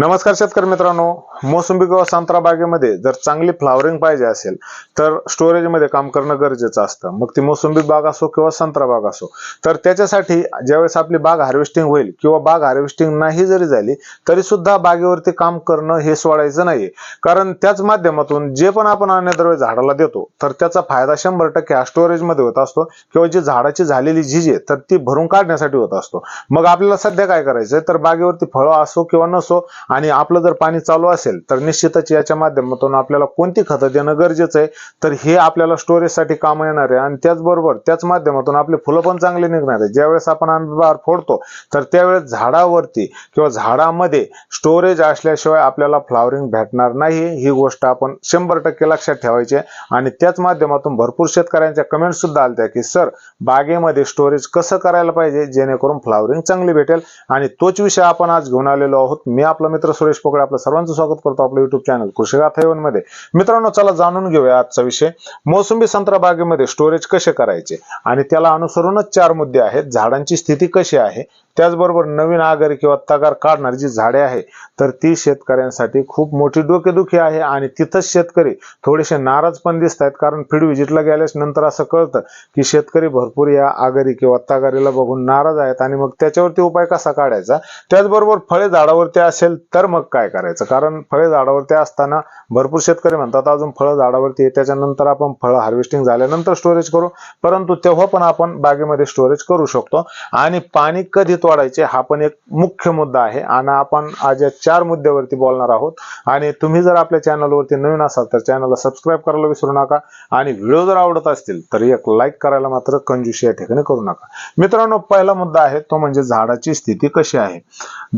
नमस्कार शेतकरी मित्रांनो. मोसंबी किंवा संत्रा बागेमध्ये जर चांगली फ्लावरिंग पाहिजे असेल तर स्टोरेजमध्ये काम करणं गरजेचं असतं. मग ती मोसंबी बाग असो किंवा संत्रा बाग असो तर त्याच्यासाठी ज्यावेळेस आपली बाग हार्वेस्टिंग होईल किंवा बाग हार्वेस्टिंग नाही जरी झाली तरी सुद्धा बागेवरती काम करणं हे सोडायचं नाहीये. कारण त्याच माध्यमातून जे पण आपण अन्नद्रव्य झाडाला देतो तर त्याचा फायदा शंभर टक्के हा स्टोरेजमध्ये होत असतो किंवा जी झाडाची झालेली झीज आहे तर ती भरून काढण्यासाठी होत असतो. मग आपल्याला सध्या काय करायचंय? तर बागेवरती फळं असो किंवा नसो आणि आपलं जर पाणी चालू असेल तर निश्चितच याच्या माध्यमातून आपल्याला कोणती खतं देणं गरजेचं आहे? तर हे आपल्याला स्टोरेजसाठी काम येणार आहे. आणि त्याचबरोबर त्याच माध्यमातून आपले फुलं पण चांगले निघणार आहे ज्यावेळेस आपण आंबे फोडतो तर त्यावेळेस झाडावरती किंवा झाडामध्ये स्टोरेज असल्याशिवाय आपल्याला फ्लावरिंग भेटणार नाही. ही गोष्ट आपण शंभर टक्के लक्षात ठेवायची आहे. आणि त्याच माध्यमातून भरपूर शेतकऱ्यांच्या कमेंट सुद्धा आल्या की सर बागेमध्ये स्टोरेज कसं करायला पाहिजे? जेणेकरून फ्लावरिंग चांगली भेटेल? आणि तोच विषय आपण आज घेऊन आलेलो आहोत. मी आपलं मित्र सुरेश पोकळे आपलं सर्वांचं स्वागत करतो आपलं युट्यूब चॅनल कृषी गाथा मध्ये. मित्रांनो चला जाणून घेऊया आजचा विषय. मोसंबी संत्रा बागेमध्ये स्टोरेज कसे करायचे? आणि त्याला अनुसरूनच चार मुद्दे आहेत. झाडांची स्थिती कशी आहे? त्याचबरोबर नवीन आगर किंवा तगार काढणारी जी झाडे आहे तर ती शेतकऱ्यांसाठी खूप मोठी डोकेदुखी आहे आणि तिथंच शेतकरी थोडेसे नाराज पण दिसत आहेत कारण फीड व्हिजिटला गेल्यास नंतर असं कळतं की शेतकरी भरपूर या आगरी किंवा तगारीला बघून नाराज आहेत आणि मग त्याच्यावरती उपाय कसा काढायचा? त्याचबरोबर फळे झाडावरती असेल तर मग काय करायचं? कारण फळे झाडावरती असताना भरपूर शेतकरी म्हणतात अजून फळं झाडावरती त्याच्यानंतर आपण फळं हार्वेस्टिंग झाल्यानंतर स्टोरेज करू. परंतु तेव्हा पण आपण बागेमध्ये स्टोरेज करू शकतो आणि पाणी कधी वाढायचे हा पण एक मुख्य मुद्दा आहे. आणि आपण आज या चार मुद्द्यावरती बोलणार आहोत. आणि तुम्ही जर आपल्या चॅनलवरती नवीन असाल तर चॅनलला सबस्क्राईब करायला विसरू नका. आणि व्हिडिओ जर आवडत असतील तर एक लाईक करायला मात्र कंजूशी या ठिकाणी करू नका. मित्रांनो पहिला मुद्दा आहे तो म्हणजे झाडाची स्थिती कशी आहे?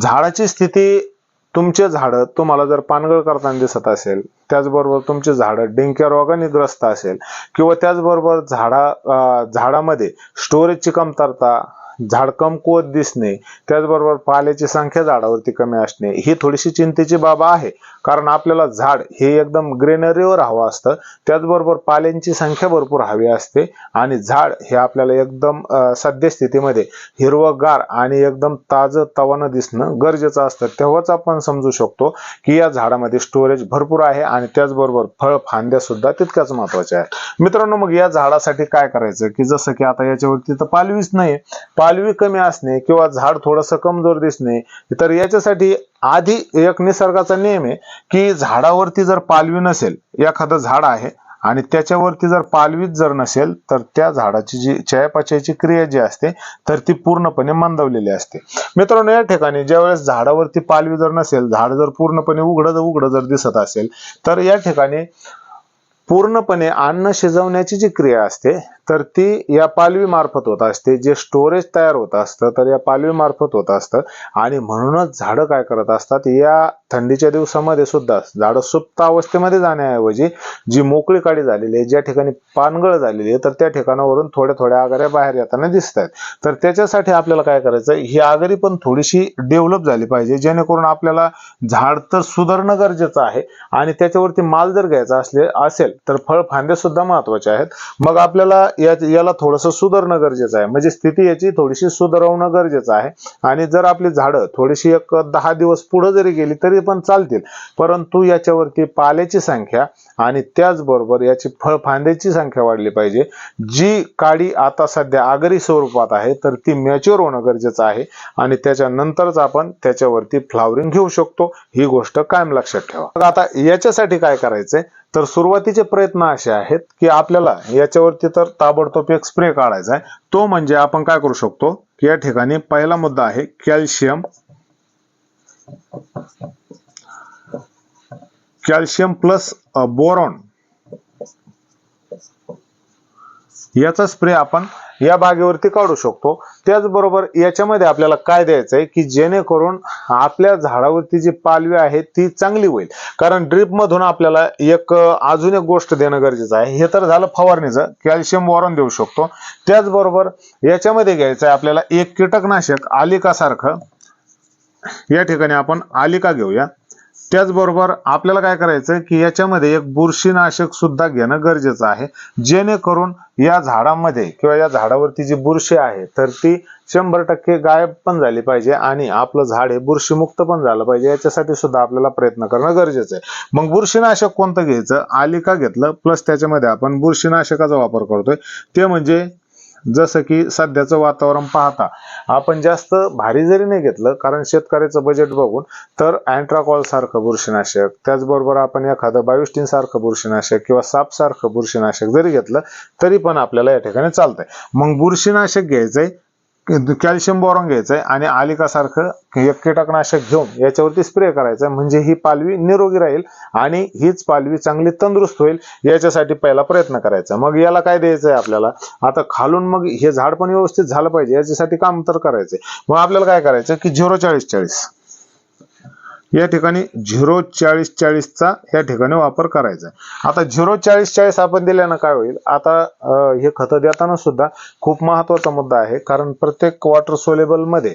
झाडाची स्थिती तुमचे झाडं तुम्हाला जर पानगळ करताना दिसत असेल त्याचबरोबर तुमचे झाडं डिंक्या रोगाने ग्रस्त असेल किंवा त्याचबरोबर झाडा झाडामध्ये स्टोरेजची कमतरता झाड कमकुवत दिसणे त्याचबरोबर पाल्याची संख्या झाडावरती कमी असणे ही थोडीशी चिंतेची बाब आहे. कारण आपल्याला झाड हे एकदम ग्रेनरीवर हवं असतं. त्याचबरोबर पाल्यांची संख्या भरपूर हवी असते आणि झाड हे आपल्याला एकदम सद्यस्थितीमध्ये हिरवगार आणि एकदम ताजं तवानं दिसणं गरजेचं असतं. तेव्हाच आपण समजू शकतो की या झाडामध्ये स्टोरेज भरपूर आहे आणि त्याचबरोबर फळ फांद्या सुद्धा तितक्याच महत्त्वाच्या आहेत. मित्रांनो मग या झाडासाठी काय करायचं? की जसं की आता याच्यावरती तर पालवीच नाही पालवी कमी असणे किंवा झाड थोडंसं कमजोर दिसणे तर याच्यासाठी आधी एक निसर्गाचा नियम आहे की झाडावरती जर पालवी नसेल एखादं झाड आहे आणि त्याच्यावरती जर पालवीच जर नसेल तर त्या झाडाची जी चयापचयाची क्रिया जी असते तर ती पूर्णपणे मंदावलेली असते. मित्रांनो या ठिकाणी ज्यावेळेस झाडावरती पालवी जर नसेल झाड जर पूर्णपणे उघडं उघडं जर दिसत असेल तर या ठिकाणी पूर्णपणे अन्न शिजवण्याची जी क्रिया असते तर ती या पालवी मार्फत होत असते. जे स्टोरेज तयार होत असतं तर या पालवी मार्फत होत असतं. आणि म्हणूनच झाडं काय करत असतात या थंडीच्या दिवसामध्ये सुद्धा झाडं सुप्त अवस्थेमध्ये जाण्याऐवजी जी मोकळी काडी झालेली आहे ज्या ठिकाणी पानगळ झालेली आहे तर त्या ठिकाणावरून थोड्या थोड्या आगाऱ्या बाहेर येताना दिसत आहेत. तर त्याच्यासाठी आपल्याला काय करायचं ही आगरी पण थोडीशी डेव्हलप झाली पाहिजे जेणेकरून आपल्याला झाड तर सुधारणं गरजेचं आहे आणि त्याच्यावरती माल जर घ्यायचा असले असेल तर फळ फांद्या सुद्धा महत्त्वाचे आहेत. मग आपल्याला या याला थोडंसं सुधारणं गरजेचं आहे. म्हणजे स्थिती याची थोडीशी सुधारवणं गरजेचं आहे. आणि जर आपली झाडं थोडीशी एक दहा दिवस पुढे जरी गेली तरी पण चालतील. परंतु याच्यावरती पाल्याची संख्या आणि त्याचबरोबर याची फळ फांद्याची संख्या वाढली पाहिजे. जी काडी आता सध्या आगरी स्वरूपात आहे तर ती मॅच्युअर होणं गरजेचं आहे. आणि त्याच्यानंतरच आपण त्याच्यावरती फ्लावरिंग घेऊ शकतो. ही गोष्ट कायम लक्षात ठेवा. आता याच्यासाठी काय करायचंय? तर सुरुवातीचे प्रयत्न असे आहेत की आपल्याला याच्यावरती तर ताबडतोब एक स्प्रे काढायचा आहे. तो म्हणजे आपण काय करू शकतो की या ठिकाणी पहिला मुद्दा आहे कॅल्शियम. Calcium plus boron. याचा स्प्रे आपण या बागेवरती काढू शकतो. त्याचबरोबर याच्यामध्ये आपल्याला काय द्यायचं आहे की जेणेकरून आपल्या झाडावरती जी पालवी आहे ती चांगली होईल. कारण ड्रीप मधून आपल्याला एक अजून एक गोष्ट देणं गरजेचं आहे. हे तर झालं फवारणीचं. कॅल्शियम वॉरन देऊ शकतो. त्याचबरोबर याच्यामध्ये घ्यायचं आहे आपल्याला एक कीटकनाशक आलिका सारखं या ठिकाणी आपण आलिका घेऊया. त्याचबरोबर आपल्याला काय करायचं की याच्यामध्ये एक बुरशीनाशक सुद्धा घेणं गरजेचं आहे. जेणेकरून या झाडामध्ये किंवा या झाडावरती जी बुरशी आहे तर ती शंभर टक्के गायब पण झाली पाहिजे आणि आपलं झाड हे बुरशीमुक्त पण झालं पाहिजे. याच्यासाठी सुद्धा आपल्याला प्रयत्न करणं गरजेचं आहे. मग बुरशीनाशक कोणतं घ्यायचं? आलिका घेतलं प्लस त्याच्यामध्ये आपण बुरशीनाशकाचा वापर करतोय. ते म्हणजे जसं की सध्याचं वातावरण पाहता आपण जास्त भारी जरी नाही घेतलं कारण शेतकऱ्याचं बजेट बघून तर अँट्राकॉल सारखं बुरशीनाशक त्याचबरोबर आपण एखादं बायोस्टीन सारखं बुरशीनाशक किंवा साप सारखं बुरशीनाशक जरी घेतलं तरी पण आपल्याला या ठिकाणी चालतंय. मग बुरशीनाशक घ्यायचंय कॅल्शियम बोरॉन घ्यायचंय आणि आलिका सारखं एक कीटकनाशक घेऊन याच्यावरती स्प्रे करायचा म्हणजे ही पालवी निरोगी राहील आणि हीच पालवी चांगली तंदुरुस्त होईल याच्यासाठी पहिला प्रयत्न करायचा. मग याला काय द्यायचंय आपल्याला? आता खालून मग हे झाड पण व्यवस्थित झालं पाहिजे याच्यासाठी काम तर करायचंय. मग आपल्याला काय करायचं की झिरो चाळीस चाळीस. या ठिकाणी झिरो चाळीस चाळीसचा या ठिकाणी वापर करायचा आता झिरो चाळीस चाळीस आपण दिल्यानं काय होईल? आता हे खतं देताना सुद्धा खूप महत्त्वाचा मुद्दा आहे. कारण प्रत्येक वॉटर सोलेबलमध्ये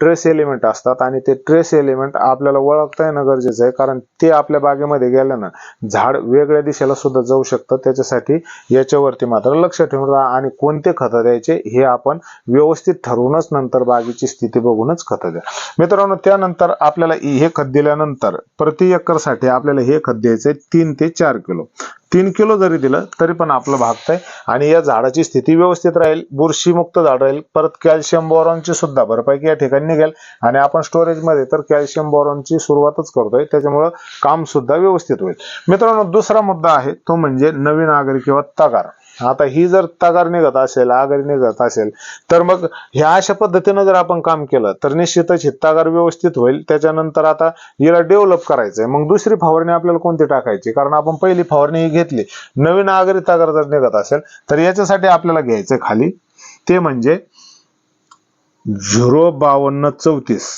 ट्रेस एलिमेंट असतात आणि ते ट्रेस एलिमेंट आपल्याला ओळखता येणं गरजेचं आहे. कारण ते आपल्या बागेमध्ये गेल्यानं झाड वेगळ्या दिशेला सुद्धा जाऊ शकतं. त्याच्यासाठी याच्यावरती मात्र लक्ष ठेवून राहा आणि कोणते खतं द्यायचे हे आपण व्यवस्थित ठरवूनच नंतर बागेची स्थिती बघूनच खतं द्या. मित्रांनो त्यानंतर आपल्याला हे खत दिल्यानंतर प्रति एकरसाठी आपल्याला हे खत द्यायचंय तीन ते चार किलो. तीन किलो जरी दिलं तरी पण आपलं भागतंय आणि या झाडाची स्थिती व्यवस्थित राहील बुरशीमुक्त झाड राहील परत कॅल्शियम बोरॉनची सुद्धा भरपाई या ठिकाणी निघेल आणि आपण स्टोरेजमध्ये तर कॅल्शियम बोरॉनची सुरुवातच करतोय त्याच्यामुळं काम सुद्धा व्यवस्थित होईल. मित्रांनो दुसरा मुद्दा आहे तो म्हणजे नवीन आगरी किंवा तगार. आता ही जर तगार निघत असेल आगरी निघत असेल तर मग ह्या अशा पद्धतीनं जर आपण काम केलं तर निश्चितच ही तगार व्यवस्थित होईल. त्याच्यानंतर आता हिला डेव्हलप करायचंय. मग दुसरी फवारणी आपल्याला कोणती टाकायची? कारण आपण पहिली फवारणी ही घेतली. नवीन आगरी तगार जर निघत असेल तर याच्यासाठी आपल्याला घ्यायचं खाली. ते म्हणजे झिरो बावन्न चौतीस.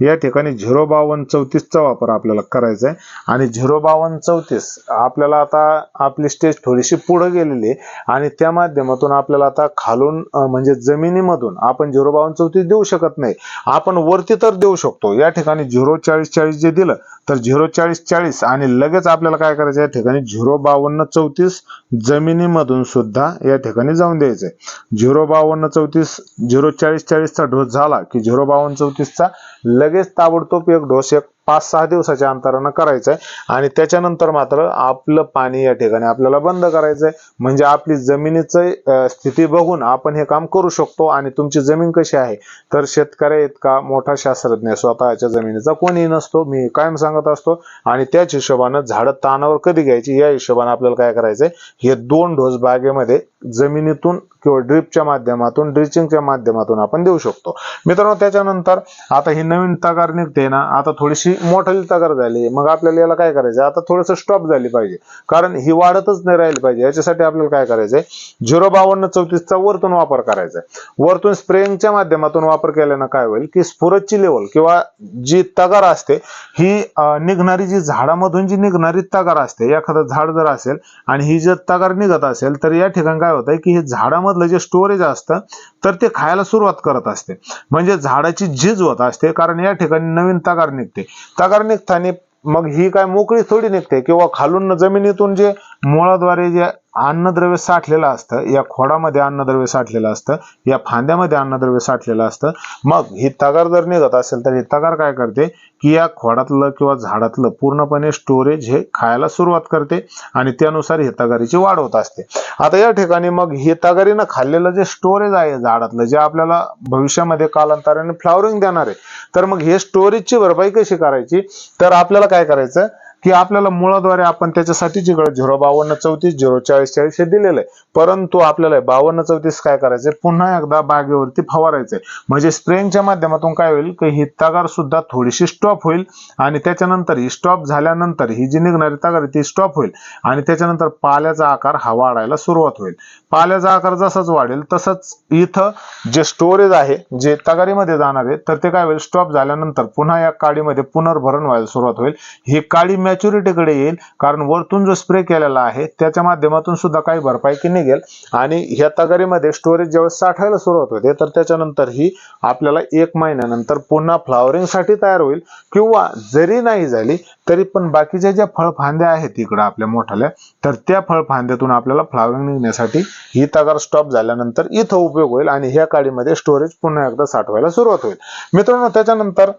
या ठिकाणी झिरो बावन्न चौतीसचा वापर आपल्याला करायचा आहे आणि झिरो बावन्न चौतीस आपल्याला आता आपली स्टेज थोडीशी पुढे गेलेली आहे. आणि त्या माध्यमातून आपल्याला आता खालून म्हणजे जमिनीमधून आपण झिरो बावन्न चौतीस देऊ शकत नाही. आपण वरती तर देऊ शकतो. या ठिकाणी झिरो चाळीस चाळीस जे दिलं तर झिरो चाळीस चाळीस आणि लगेच आपल्याला काय करायचं या ठिकाणी झिरो बावन्न चौतीस जमिनीमधून सुद्धा या ठिकाणी जाऊन द्यायचंय. झिरो बावन्न चौतीस झिरो चाळीस चाळीसचा डोस झाला की झिरो बावन्न चौतीसचा लगेच ताबडतोब एक डोस एक पाच सहा दिवसाच्या अंतरानं करायचं आहे आणि त्याच्यानंतर मात्र आपलं पाणी या ठिकाणी आपल्याला बंद करायचंय. म्हणजे आपली जमिनीचं स्थिती बघून आपण हे काम करू शकतो. आणि तुमची जमीन कशी आहे? तर शेतकऱ्या इतका मोठा शास्त्रज्ञ स्वतःच्या जमिनीचा कोणी नसतो. मी कायम सांगत असतो. आणि त्याच हिशोबानं झाडं तानावर कधी घ्यायची? या हिशोबानं आपल्याला काय करायचंय? हे दोन डोस बागेमध्ये जमिनीतून किंवा ड्रिपच्या माध्यमातून ड्रिचिंगच्या माध्यमातून आपण देऊ शकतो. मित्रांनो त्याच्यानंतर आता ही नवीन तगार निघते ना आता थोडीशी मोठी तगार झाली. मग आपल्याला याला काय करायचं? आता थोडस स्टॉप झाली पाहिजे. कारण ही वाढतच नाही राहिली पाहिजे. याच्यासाठी आपल्याला काय करायचंय? झिरो बावन्न चौतीसचा वरतून वापर करायचा आहे वरतून स्प्रेंगच्या माध्यमातून वापर केल्यानं काय होईल? की स्फुरतची लेवल किंवा जी तगार असते ही निघणारी जी झाडामधून जी निघणारी तगार असते एखादं झाड जर असेल आणि ही जर तगार निघत असेल तर या ठिकाणी काय होतंय की हे झाडामधलं जे स्टोरेज असतं तर ते खायला सुरुवात करत असते. म्हणजे झाडाची झीज होत असते कारण या ठिकाणी नवीन तगार निघते. तगार निघताना मग ही काय मोकळी थोडी निघते किंवा खालून जमिनीतून जे मुळाद्वारे जे अन्नद्रव्य साठलेलं असतं या खोडामध्ये अन्नद्रव्य साठलेलं असतं या फांद्यामध्ये अन्नद्रव्य साठलेलं असतं. मग ही तगार जर निघत असेल तर ही तगार काय करते? की या खोडातलं किंवा झाडातलं पूर्णपणे स्टोरेज हे खायला सुरुवात करते आणि त्यानुसार ही तगारीची वाढ होत असते. आता या ठिकाणी मग हे तगारीनं खाल्लेलं जे स्टोरेज आहे झाडातलं जे आपल्याला भविष्यामध्ये कालांतराने फ्लॉवरिंग देणार आहे तर मग हे स्टोरेजची भरपाई कशी करायची? तर आपल्याला काय करायचं? की आपल्याला मुळाद्वारे आपण त्याच्यासाठी जिकडे झिरो बावन्न चौतीस झिरो चाळीस चाळीस हे दिलेलं आहे. परंतु आपल्याला बावन्न चौतीस काय करायचंय? पुन्हा एकदा बागेवरती फवारायचंय. म्हणजे स्प्रेंगच्या माध्यमातून काय होईल? की ही तगार सुद्धा थोडीशी स्टॉप होईल आणि त्याच्यानंतर ही स्टॉप झाल्यानंतर ही जी निघणारी तगार ती स्टॉप होईल आणि त्याच्यानंतर पाल्याचा आकार हा वाढायला सुरुवात होईल. पाल्याचा आकार जसाच वाढेल तसंच इथं जे स्टोरेज आहे जे तगारीमध्ये जाणार आहे तर ते काय होईल? स्टॉप झाल्यानंतर पुन्हा या काडीमध्ये पुनर्भरण व्हायला सुरुवात होईल. ही काडी मॅच मॅच्युरिटीकडे येईल. कारण वरतून जो स्प्रे केलेला आहे त्याच्या माध्यमातून सुद्धा काही भरपाई की निघेल. आणि ह्या तगारीमध्ये स्टोरेज ज्यावेळेस साठायला सुरुवात होते तर त्याच्यानंतर ही आपल्याला एक महिन्यानंतर पुन्हा फ्लॉवरिंगसाठी तयार होईल. किंवा जरी नाही झाली तरी पण बाकीच्या ज्या फळफांद्या आहेत इकडं आपल्या मोठ्याल्या तर त्या फळफांद्यातून आपल्याला फ्लावरिंग निघण्यासाठी ही तगार स्टॉप झाल्यानंतर इथं उपयोग होईल आणि ह्या काडीमध्ये स्टोरेज पुन्हा एकदा साठवायला सुरुवात होईल. मित्रांनो त्याच्यानंतर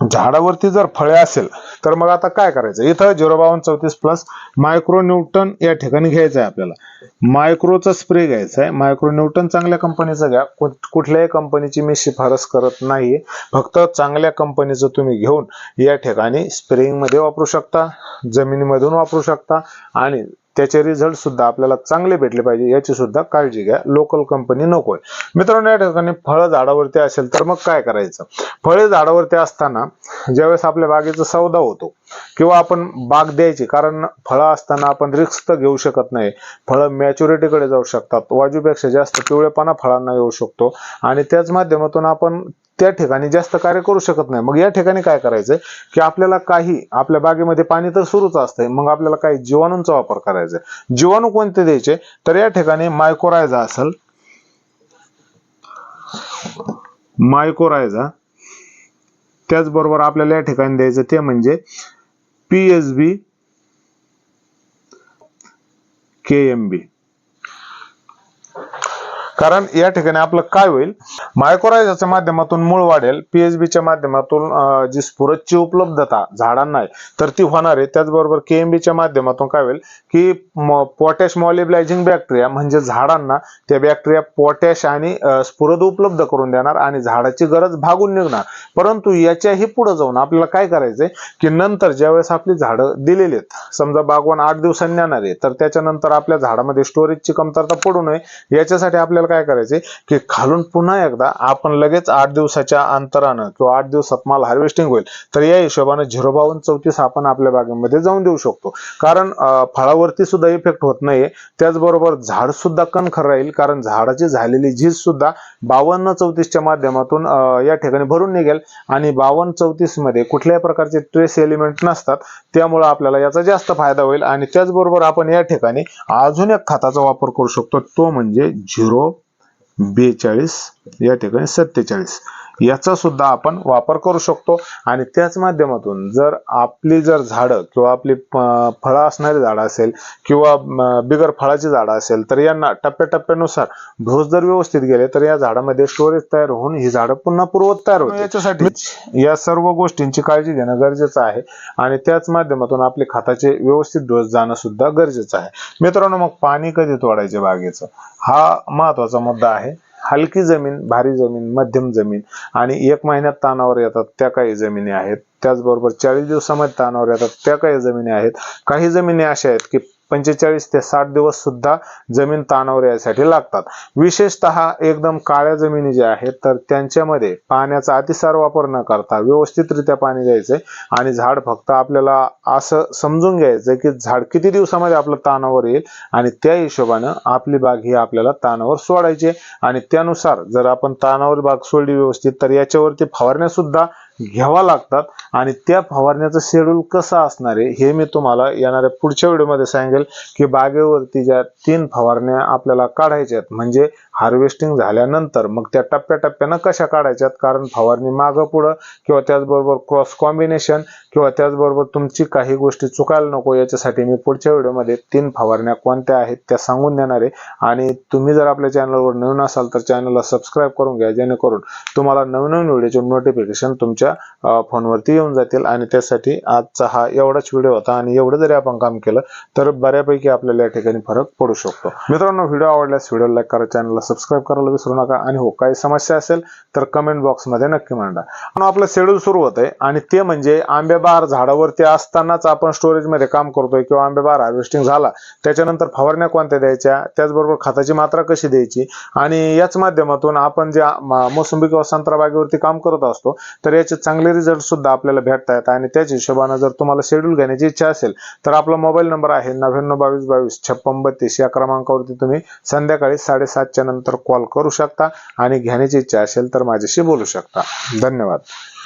झाडावरती जर फळे असेल तर मग आता काय करायचं? इथं झिरो बावन्न चौतीस प्लस मायक्रो न्यूटन या ठिकाणी घ्यायचं आहे आपल्याला. मायक्रोचा स्प्रे घ्यायचा आहे. मायक्रो न्यूटन चांगल्या कंपनीचा घ्या. कुठल्याही कंपनीची मी शिफारस करत नाहीये. फक्त चांगल्या कंपनीचं तुम्ही घेऊन या ठिकाणी स्प्रेइंगमध्ये वापरू शकता जमिनीमधून वापरू शकता आणि त्याचे रिझल्ट सुद्धा आपल्याला चांगले भेटले पाहिजे याची सुद्धा काळजी घ्या. लोकल कंपनी नकोय. मित्रांनो या ठिकाणी फळ झाडावरती असेल तर मग काय करायचं? फळे झाडावरती असताना ज्यावेळेस आपल्या बागेचा सौदा होतो किंवा आपण बाग द्यायची कारण फळं असताना आपण रिस्क तर घेऊ शकत नाही. फळं मॅच्युरिटीकडे जाऊ शकतात. वाजूपेक्षा जास्त पिवळेपणा फळांना येऊ शकतो. आणि त्याच माध्यमातून आपण त्या ठिकाणी जास्त कार्य करू शकत नाही. मग या ठिकाणी काय करायचंय? की आपल्याला काही आपल्या बागेमध्ये पाणी तर सुरूच असतंय मग आपल्याला काही जीवाणूंचा वापर करायचा आहे जीवाणू कोणते द्यायचे? तर या ठिकाणी मायकोरायझा असेल. मायकोरायझा त्याचबरोबर आपल्याला या ठिकाणी द्यायचं ते म्हणजे P S B K M B कारण या ठिकाणी आपलं काय होईल? मायक्रोरायझाच्या माध्यमातून मूळ वाढेल पीएचबीच्या माध्यमातून जी स्फुरदची उपलब्धता झाडांना आहे तर ती होणार आहे. त्याचबरोबर केएमबीच्या माध्यमातून काय होईल? की पोटॅश मॉलिब्लायझिंग बॅक्टेरिया म्हणजे झाडांना त्या बॅक्टेरिया पोटॅश आणि स्फुरद उपलब्ध करून देणार आणि झाडाची गरज भागून निघणार. परंतु याच्याही पुढे जाऊन आपल्याला काय करायचंय? की नंतर ज्यावेळेस आपली झाडं दिलेली आहेत समजा बागवान आठ दिवसांनी येणार आहे तर त्याच्यानंतर आपल्या झाडामध्ये स्टोरेजची कमतरता पडू नये. याच्यासाठी आपल्याला काय करायचे की खालून पुन्हा एकदा आपण लगेच आठ दिवसाच्या अंतरानं किंवा आठ दिवसात माल हार्वेस्टिंग होईल तर या हिशोबानं झिरो बावन्न चौतीस आपण आपल्या बागेमध्ये जाऊन देऊ शकतो. कारण फळावरती सुद्धा इफेक्ट होत नाहीये. त्याचबरोबर झाड सुद्धा कणखर राहील कारण झाडाची झालेली झीज सुद्धा बावन्न चौतीसच्या माध्यमातून या ठिकाणी भरून निघेल. आणि बावन्न चौतीसमध्ये कुठल्याही प्रकारचे ट्रेस एलिमेंट नसतात. त्यामुळे आपल्याला याचा जास्त फायदा होईल. आणि त्याचबरोबर आपण या ठिकाणी अजून एक खताचा वापर करू शकतो. तो म्हणजे झिरो बेचाळीस या ठिकाणी सत्तेचाळीस. याचा सुद्धा आपण वापर करू शकतो. आणि त्याच माध्यमातून जर आपली जर झाडं किंवा आपली फळं असणारी झाडं असेल किंवा बिगर फळाची झाडं असेल तर यांना टप्प्याटप्प्यानुसार डोस जर व्यवस्थित गेले तर या झाडामध्ये स्टोरेज तयार होऊन ही झाडं पुन्हा पूर्वत तयार होते याच्यासाठी. या सर्व गोष्टींची काळजी घेणं गरजेचं आहे. आणि त्याच माध्यमातून आपले खताचे व्यवस्थित डोस जाणं सुद्धा गरजेचं आहे. मित्रांनो मग पाणी कधी तोडायचे बागेचं? हा महत्त्वाचा मुद्दा आहे. हलकी जमीन भारी जमीन मध्यम जमीन आणि एक महिन्यात तानावर येतात त्या काही जमिनी आहेत. त्याचबरोबर चाळीस दिवसामध्ये तानावर येतात त्या काही जमिनी आहेत. काही जमिनी अशा आहेत की पंचेचाळीस ते साठ दिवस सुद्धा जमीन तानावर यायसाठी लागतात. विशेषतः एकदम काळ्या जमिनी ज्या आहेत तर त्यांच्यामध्ये पाण्याचा अतिसार वापर न करता व्यवस्थितरित्या पाणी द्यायचंय आणि झाड फक्त आपल्याला असं समजून घ्यायचंय की झाड किती दिवसामध्ये आपलं तानावर येईल आणि त्या हिशोबानं आपली बाग ही आपल्याला तानावर सोडायची आणि त्यानुसार जर आपण तानावर बाग सोडली व्यवस्थित तर याच्यावरती फवारण्या सुद्धा घ्यावा लागतात. आणि त्या फवारण्याचं शेड्यूल कसं असणार आहे हे मी तुम्हाला येणाऱ्या पुढच्या व्हिडिओमध्ये सांगेल की बागेवरती ज्या तीन फवारण्या आपल्याला काढायच्या आहेत म्हणजे हार्वेस्टिंग झाल्यानंतर मग त्या टप्प्याटप्प्यानं कशा काढायच्यात कारण फवारणी मागं पुढं किंवा त्याचबरोबर क्रॉस कॉम्बिनेशन किंवा त्याचबरोबर तुमची काही गोष्टी चुकायला नको याच्यासाठी मी पुढच्या व्हिडिओमध्ये तीन फवारण्या कोणत्या आहेत त्या सांगून देणार आहे. आणि तुम्ही जर आपल्या चॅनलवर नवीन असाल तर चॅनलला सबस्क्राईब करून घ्या जेणेकरून तुम्हाला नवीन नवीन व्हिडिओचे नोटिफिकेशन तुमच्या अं, फोनवरती येऊन जातील आणि त्यासाठी आजचा हा एवढाच व्हिडिओ होता आणि एवढं जरी आपण काम केलं तर बऱ्यापैकी आपल्याला या ठिकाणी फरक पडू शकतो. मित्रांनो व्हिडिओ आवडल्यास व्हिडिओ लाईक करा चॅनलला सबस्क्राईब करायला विसरू नका आणि हो काही समस्या असेल तर कमेंट बॉक्समध्ये नक्की मांडा. आणि आपलं शेड्यूल सुरू होत आहे आणि ते म्हणजे आंबेबार झाडावरती असतानाच आपण स्टोरेजमध्ये काम करतोय किंवा आंबेबार हार्वेस्टिंग झाला त्याच्यानंतर फवारण्या कोणत्या द्यायच्या त्याचबरोबर खताची मात्रा कशी द्यायची आणि याच माध्यमातून आपण जे मोसंबी किंवा संत्रा बागेवरती काम करत असतो तर याचे चांगले रिझल्ट सुद्धा आपल्याला भेटता आणि त्याच हिशोबानं जर तुम्हाला शेड्यूल घेण्याची इच्छा असेल तर आपला मोबाईल नंबर आहे नव्याण्णव बावीस बावीस छप्पन बत्तीस. या क्रमांकावरती तुम्ही संध्याकाळी साडेसातच्या नंतर कॉल करू शकता आणि घेण्याची इच्छा असेल तर माझ्याशी बोलू शकता. धन्यवाद.